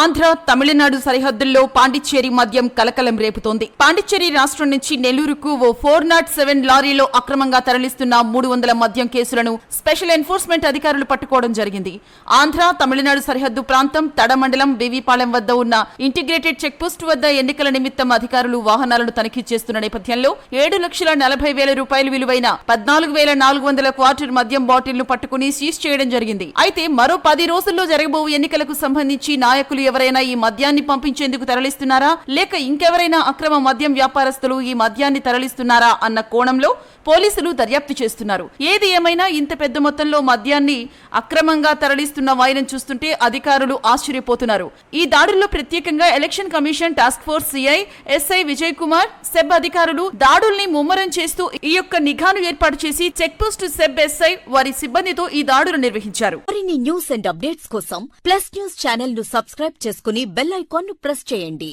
ఆంధ్ర తమిళనాడు సరిహద్దుల్లో పాండిచ్చేరి మద్యం కలకలం రేపుతోంది. పాండిచ్చేరి రాష్ట్రం నుంచి నెల్లూరుకు ఓ ఫోర్ నాట్ సెవెన్ లారీలో అక్రమంగా తరలిస్తున్న మూడు వందల మద్యం కేసులను స్పెషల్ ఎన్ఫోర్స్మెంట్ అధికారులు పట్టుకోవడం జరిగింది. ఆంధ్ర తమిళనాడు సరిహద్దు ప్రాంతం తడమండలం బీవీపాలెం వద్ద ఉన్న ఇంటిగ్రేటెడ్ చెక్పోస్ట్ వద్ద ఎన్నికల నిమిత్తం అధికారులు వాహనాలను తనిఖీ చేస్తున్న నేపథ్యంలో ఏడు లక్షల నలభై వేల రూపాయలు విలువైన పద్నాలుగు వేల నాలుగు వందల క్వార్టర్ మద్యం బాటిల్ను పట్టుకుని సీజ్ చేయడం జరిగింది. అయితే మరో పది రోజుల్లో జరగబో ఎన్నికలకు సంబంధించి నాయకులు ఎవరైనా ఈ మద్యాన్ని పంపించేందుకు తరలిస్తున్నారా? లేక ఇంకెవరైనా అక్రమ మద్యం వ్యాపారస్తులు ఈ మద్యాన్ని తరలిస్తున్నారా అన్న కోణంలో పోలీసులు దర్యాప్తు చేస్తున్నారు. ఏది ఏమైనా ఇంత పెద్ద మొత్తంలో మద్యాన్ని అక్రమంగా తరలిస్తున్న వాయినం చూస్తుంటే అధికారులు ఆశ్చర్యపోతున్నారు. ఈ దాడుల్లో ప్రత్యేకంగా election commission task force CI SI Vijay Kumar SEB అధికారులు దాడుల్ని ముమ్మరం చేస్తూ ఈ యొక్క నిఘాను ఏర్పాటు చేసి చెక్ పోస్ట్ సెబ్ ఎస్ఐ వారి సిబ్బందితో ఈ దాడులు నిర్వహించారు. మరిన్ని న్యూస్ అండ్ అప్డేట్స్ కోసం ప్లస్ న్యూస్ ఛానల్ను సబ్స్క్రైబ్ చేసుకుని బెల్ ఐకాన్ను ప్రెస్ చేయండి.